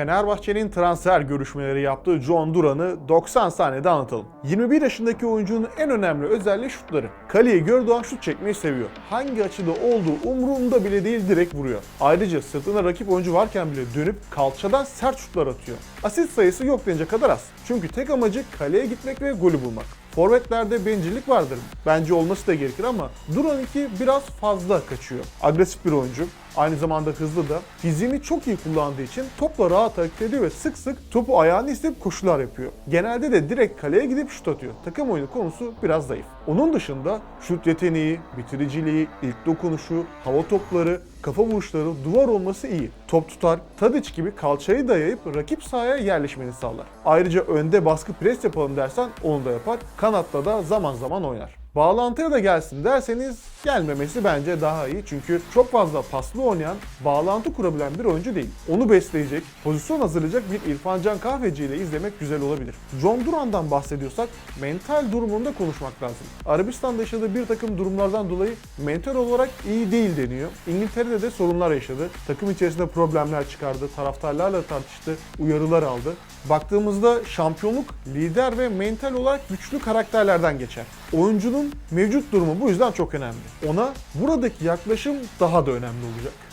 Fenerbahçe'nin transfer görüşmeleri yaptığı John Duran'ı 90 saniyede anlatalım. 21 yaşındaki oyuncunun en önemli özelliği şutları. Kaleye göre doğan şut çekmeyi seviyor. Hangi açıda olduğu umurunda bile değil direkt vuruyor. Ayrıca sırtında rakip oyuncu varken bile dönüp kalçadan sert şutlar atıyor. Asist sayısı yok denecek kadar az. Çünkü tek amacı kaleye gitmek ve golü bulmak. Forvetlerde bencillik vardır. Bence olması da gerekir ama Duran'ınki biraz fazla kaçıyor. Agresif bir oyuncu. Aynı zamanda hızlı da. Fiziğini çok iyi kullandığı için topla rahat hareket ediyor ve sık sık topu ayağını isteyip koşular yapıyor. Genelde de direkt kaleye gidip şut atıyor. Takım oyunu konusu biraz zayıf. Onun dışında şut yeteneği, bitiriciliği, ilk dokunuşu, hava topları, kafa vuruşları, duvar olması iyi. Top tutar, Tadic gibi kalçayı dayayıp rakip sahaya yerleşmeni sağlar. Ayrıca önde baskı pres yapalım dersen onu da yapar. Kanatta da zaman zaman oynar. Bağlantıya da gelsin derseniz gelmemesi bence daha iyi. Çünkü çok fazla paslı oynayan, bağlantı kurabilen bir oyuncu değil. Onu besleyecek, pozisyon hazırlayacak bir İrfan Can Kahveci ile izlemek güzel olabilir. John Duran'dan bahsediyorsak mental durumunda konuşmak lazım. Arabistan'da yaşadığı bir takım durumlardan dolayı mental olarak iyi değil deniyor. İngiltere'de de sorunlar yaşadı. Takım içerisinde problemler çıkardı, taraftarlarla tartıştı, uyarılar aldı. Baktığımızda şampiyonluk lider ve mental olarak güçlü karakterlerden geçer. Oyuncunun mevcut durumu bu yüzden çok önemli. Ona buradaki yaklaşım daha da önemli olacak.